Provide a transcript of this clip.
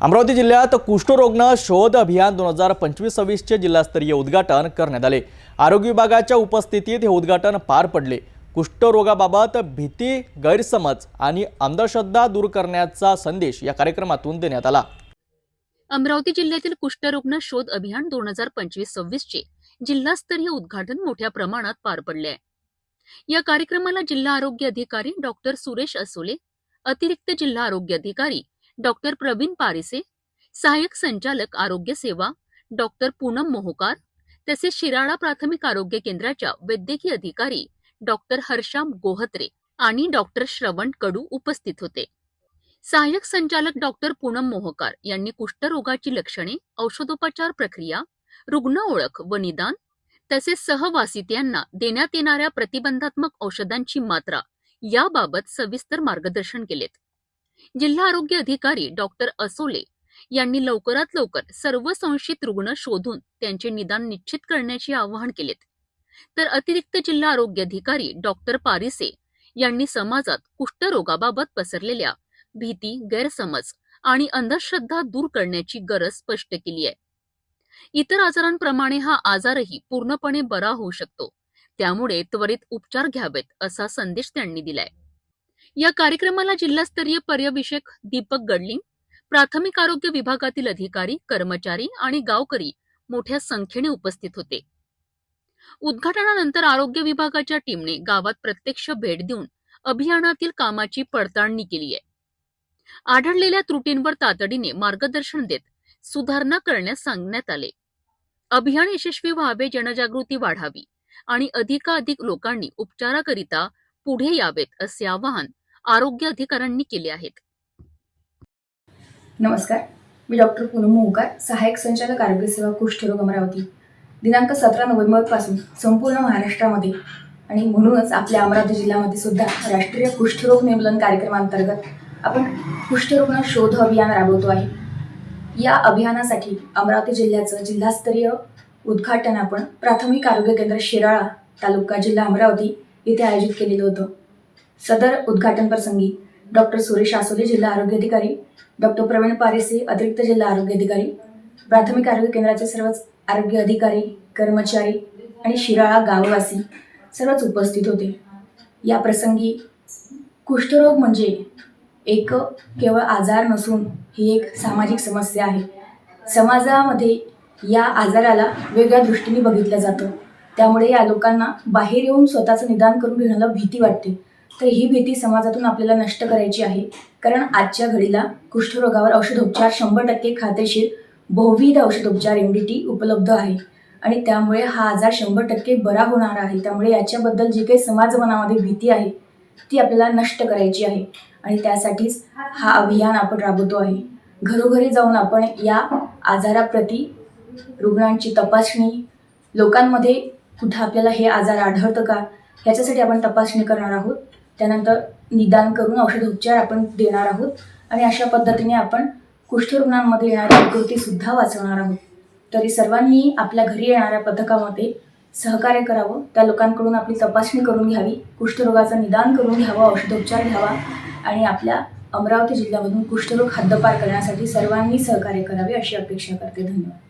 अमरावती जिल्ह्यात कुष्ठरोग्न शोध अभियान दोन हजार पंचवीस सव्वीसचे जिल्हास्तरीय उद्घाटन करण्यात आले. आरोग्य विभागाच्या उपस्थितीत हे उद्घाटन पार पडले. कुष्ठरोगाबाबत भीती गैरसमज आणि अंधश्रद्धा दूर करण्याचा संदेश या कार्यक्रमातून देण्यात आला. अमरावती जिल्ह्यातील कुष्ठरुग्ण शोध अभियान दोन हजार पंचवीस सव्वीसचे जिल्हास्तरीय उद्घाटन मोठ्या प्रमाणात पार पडले आहे. या कार्यक्रमाला जिल्हा आरोग्य अधिकारी डॉक्टर सुरेश असोले अतिरिक्त जिल्हा आरोग्य अधिकारी डॉक्टर प्रवीण पारिसे सहाय्यक संचालक आरोग्य सेवा डॉक्टर पूनम मोहोकार तसेच शिराळा प्राथमिक आरोग्य केंद्राच्या वैद्यकीय अधिकारी डॉक्टर हर्षाम गोहत्रे आणि डॉक्टर श्रवण कडू उपस्थित होते. सहाय्यक संचालक डॉक्टर पूनम मोहकार यांनी कुष्ठरोगाची लक्षणे औषधोपचार प्रक्रिया रुग्ण ओळख व निदान तसेच सहवासितांना देण्यात येणाऱ्या प्रतिबंधात्मक औषधांची मात्रा याबाबत सविस्तर मार्गदर्शन केलेत. जिल्हा आरोग्य अधिकारी डॉक्टर असोले यांनी लवकरात लवकर सर्व संशयित रुग्ण शोधून त्यांचे निदान निश्चित करण्याचे आवाहन केलेत तर अतिरिक्त जिल्हा आरोग्य अधिकारी डॉक्टर पारिसे यांनी समाजात कुष्ठरोगाबाबत पसरलेल्या भीती गैरसमज आणि अंधश्रद्धा दूर करण्याची गरज स्पष्ट केली आहे. इतर आजारांप्रमाणे हा आजारही पूर्णपणे बरा होऊ शकतो. त्यामुळे त्वरित उपचार घ्यावेत असा संदेश त्यांनी दिलाय. या कार्यक्रमाला जिल्हास्तरीय पर्यविषयक दीपक गडलिंग प्राथमिक आरोग्य विभागातील अधिकारी कर्मचारी आणि गावकरी मोठ्या संख्येने उपस्थित होते. उद्घाटनानंतर आरोग्य विभागाच्या टीमने गावात प्रत्यक्ष भेट देऊन अभियानातील कामाची पडताळणी केली आहे. आढळलेल्या त्रुटींवर तातडीने मार्गदर्शन देत सुधारणा करण्यास सांगण्यात आले. अभियान यशस्वी व्हावे जनजागृती वाढावी आणि अधिकाधिक लोकांनी उपचाराकरिता पुढे यावेत असे आवाहन आरोग्य अधिकाऱ्यांनी केले आहेत. नमस्कार. मी डॉक्टर पूनम मोहकार सहाय्यक संचालक आरोग्य सेवा कुष्ठरोग अमरावती. दिनांक सतरा नोव्हेंबरपासून संपूर्ण महाराष्ट्रामध्ये आणि म्हणूनच आपल्या अमरावती जिल्ह्यामध्ये सुद्धा राष्ट्रीय कुष्ठरोग निर्मूलन कार्यक्रमांतर्गत आपण कुष्ठरुग्ण शोध अभियान राबवतो आहे. या अभियानासाठी अमरावती जिल्ह्याचं जिल्हास्तरीय उद्घाटन आपण प्राथमिक आरोग्य केंद्र शिराळा तालुका जिल्हा अमरावती येथे आयोजित केलेलं होतं. सदर उद्घाटन प्रसंगी डॉक्टर सुरेश आसोले जिल्हा आरोग्य अधिकारी डॉक्टर प्रवीण पारेसे अतिरिक्त जिल्हा आरोग्य अधिकारी प्राथमिक आरोग्य केंद्राचे सर्वच आरोग्य अधिकारी कर्मचारी आणि शिराळा गाववासी सर्वच उपस्थित होते. या प्रसंगी कुष्ठरोग म्हणजे एक केवळ आजार नसून ही एक सामाजिक समस्या आहे. समाजामध्ये या आजाराला वेगळ्या दृष्टीने बघितलं जातं. त्यामुळे या लोकांना बाहेर येऊन स्वतःचं निदान करून घेण्याला भीती वाटते. तर ही भीती समाजातून आपल्याला नष्ट करायची आहे. कारण आजच्या घडीला कुष्ठरोगावर औषधोपचार शंभर टक्के खात्रीशीर बहुविध औषधोपचार एम डी टी उपलब्ध आहे. आणि त्यामुळे हा आजार शंभर टक्के बरा होणार आहे. त्यामुळे याच्याबद्दल जी काही समाज मनामध्ये भीती आहे ती आपल्याला नष्ट करायची आहे. आणि त्यासाठीच हा अभियान आपण राबवतो आहे. घरोघरी जाऊन आपण या आजाराप्रती रुग्णांची तपासणी लोकांमध्ये कुठं आपल्याला हे आजार आढळतं का ह्याच्यासाठी आपण तपासणी करणार आहोत. त्यानंतर निदान करून औषधोपचार आपण देणार आहोत. आणि अशा पद्धतीने आपण कुष्ठरुग्णांमध्ये येणारी विकृतीसुद्धा वाचवणार आहोत. तरी सर्वांनी आपल्या घरी येणाऱ्या पथकामध्ये सहकार्य करावं. त्या लोकांकडून आपली तपासणी करून घ्यावी. कुष्ठरोगाचं निदान करून घ्यावं. औषधोपचार घ्यावा. आणि आपल्या अमरावती जिल्ह्यामधून कुष्ठरोग हद्दपार करण्यासाठी सर्वांनी सहकार्य करावे अशी अपेक्षा करते. धन्यवाद.